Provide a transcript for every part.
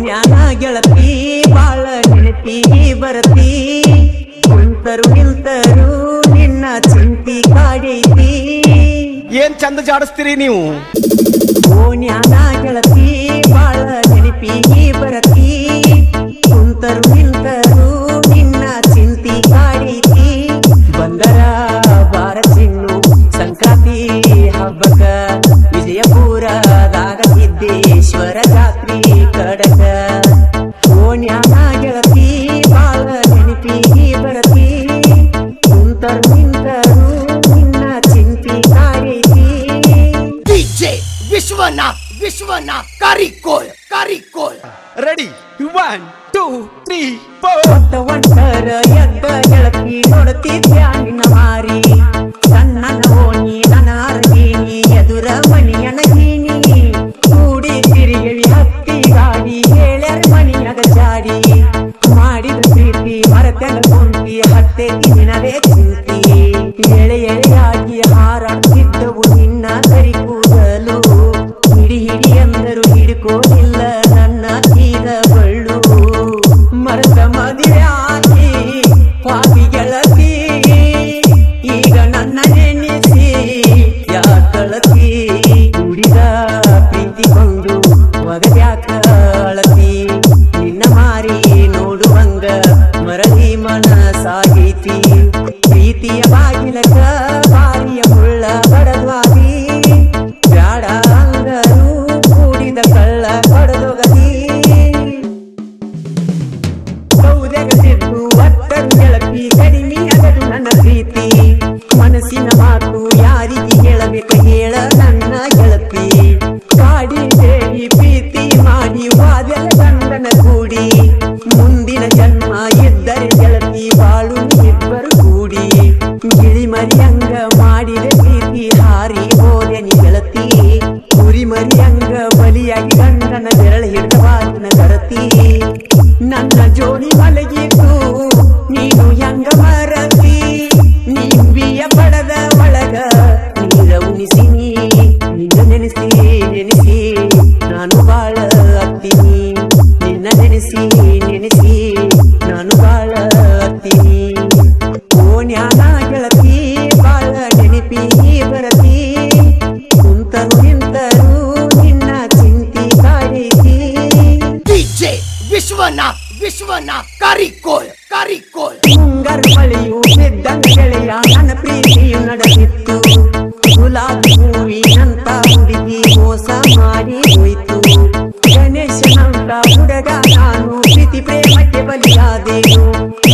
ಓನ್ಯಾನ ಗೆಳತಿ ಬಾಳ ನೆನಪಿ ಬರತಿ. ಕುಂತರು ನಿಲ್ತರು ನಿನ್ನ ಚಿಂತಿ ಕಾಡೈತಿ. ಏನ್ ಚಂದ ಜಾಡಿಸ್ತೀರಿ ನೀವು? ಓನ್ಯಾನ ಗೆಳತಿ ಬಾಳ ನೆನಪಿ Vishwanath Vishwanath Karikol Karikol ready one two three four ಹೊತ್ತ ಒಂಟರ ಎದ್ದ ಗೆಳತಿ ನೋಡುತ್ತಿದ್ಯ ನಿನ್ನ ಮಾರಿ ಸಣ್ಣ ಓಣಿ ನನ್ನ ಅರಗೀನಿ ಎದುರ ಮಣಿಯನ ಗೀನಿ ಕೂಡಿ ತಿರುಗಿ ಹತ್ತಿ ಗಾಡಿ ಹೇಳ್ಯಾರ ಮಣಿಯದ ಜಾಡಿ ಮಾಡಿದ ಪ್ರೀತಿ ಮರತೆನ ಕುಂತಿ ಹತ್ತೈತಿ ನಿನವೇ ಚಿಂತಿ ಎಳೆ ಎಳೆಯಾಗಿ ಬಾರಿಯ ಮುಳ್ಳ ಬಡದ್ವಾದಿ, ಬ್ಯಾಡ ಅಂಗರು ಕೂಡಿದ ಕಳ್ಳ ಬಡದೊಗದಿ. ಸೌದೆಗಸಿದ್ದು ಒತ್ತರು ಗೆಳತಿ, ಕಡಿಮೆ ಆಗದು ನನ್ನ ಪ್ರೀತಿ. ಹಾರಿ ಹೋದೆ ನೀ ಗೆಳತಿ ಕುರಿ ಮರಿಯಂಗ ಬಲಿಯಾಗಿ ಗಂಡನ ಬೆರಳು ಹಿಡಿದವಾಗಿನ ಗರತಿ ನನ್ನ ಜೋಡಿ ಮಲಗಿದ್ದು ನೀನು ಹೆಂಗ ಮರತಿ ನೀವಿಯ ಪಡದ ಒಳಗ ನೀರ ಉಣಿಸಿನಿ ನಿನ್ನ ನೆನೆಸಿ ನೆನೆಸಿ ನಾನು ಬಾಳ ಅತ್ತೀನಿ ನಿನ್ನ ನೆನೆಸಿ ನೆನೆಸಿ ವಿಶ್ವನಾಥ್ ವಿಶ್ವನ ಕಾರಿಕೋಳ್ ಕಾರಿಕೋಳ್ ಮುಂಗಾರು ಬಳಿಯು ಗೆಳೆಯ ನನ್ನ ಪ್ರೀತಿಯು ನಡೆದಿತ್ತು ಗುಲಾಬಿ ಹೂವಿನಂತ ಹುಡುಗಿ ಮೋಸ ಮಾಡಿ ಹೋಯ್ತು. ಗಣೇಶನಂತ ಹುಡುಗ ನಾನು, ಪ್ರೀತಿ ಪ್ರೇಮಕ್ಕೆ ಬಲಿಯಾದೇನು.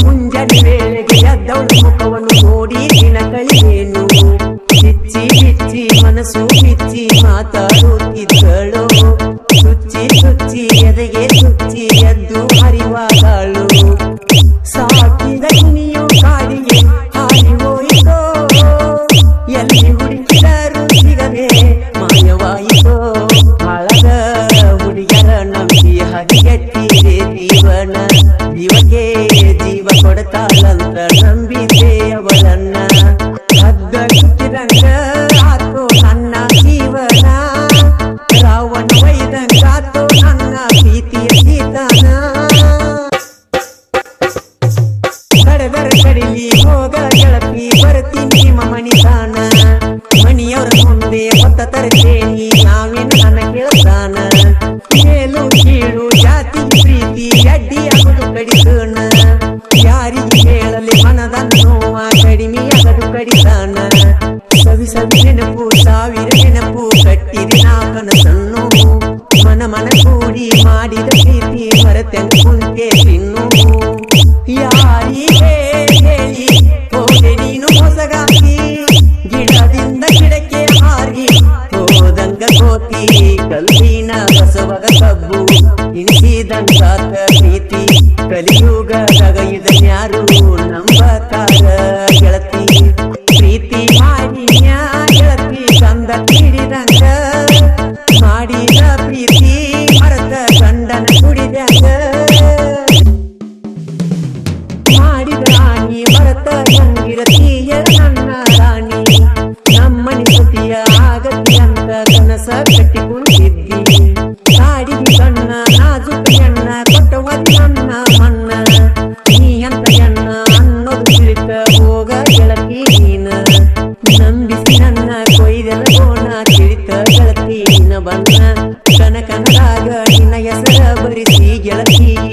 ಮುಂಜಾನೆ ವೇಳೆಗೆ ಎದ್ದವಳ ಮುಖವನ್ನು ನೋಡಿ ದಿನ ಕಳಿಯೇನು ಬಿಚ್ಚಿ ಬಿಚ್ಚಿ ಮನಸ್ಸು ಬಿಚ್ಚಿ ಮಾತಾಡುತ್ತಿದ್ದಳು. ಸುಚ್ಚಿ ಸುಚ್ಚಿ ಎದೆಗೆ ಸುಚ್ಚಿ ಎದ್ದು ಹರಿವಾಗಳು. ಸಾಕಿದ ಕಾಡಿಗೆ ಹಾರಿ ಹೋಯಿತೋ. ಎಲ್ಲಿ ಹುಡುಕಿದರು ಸಿಗದೆ ಮಾಯವಾಯಿತೋ. ತರ್ತೇನಿ ನಾವೇನು ನನ್ನ ಕೇಳ್ತಾನ. ಮೇಲು ಕೀಳು, ಜಾತಿ, ಪ್ರೀತಿ ಅಡ್ಡಿಯಾಗುದು ಕಡಿತನ. ಯಾರಿಗೆ ಹೇಳಲಿ ಮನದ ನೋವ ಕಡಿಮೆಯಾಗದು ಕಡಿತಾನ. ಸವಿ ಸವಿ ನೆನಪು, ಸಾವಿರ ನೆನಪು ಮನ ಮನ ಕೂಡಿ ಮಾಡಿದ ಪ್ರೀತಿ, ಮರೆತೆಂದು ಕುಂತೆ ತಿನ್ನು. ಯಾರಿಗೆ ಇನಿಸಿದಂಗಾತ ಪ್ರೀತಿ ಕಲಿಯುಗದಾಗ ಇದನ್ಯಾರು ನಂಬತಾರ ಗೆಳತಿ ಪ್ರೀತಿ ಮಾಡಿ ಗೆಳತಿ ಕಂದ ತೀಡಿದಂಗ ಮಾಡಿದ ಪ್ರೀತಿ ಮರತ ಗಂಡನ ಕುಡಿದಂಗ ಮಾಡಿದ ರಾಣಿ ಮರತ ಹೆಂಗಿರತೀಯ ನನ್ನ ರಾಣಿ ನಮ್ಮನಿ ಸುತಿಯ ಆಗತಿ ಅಂತ ಕನಸ ಕಟ್ಟಿ saya berisi jalan di.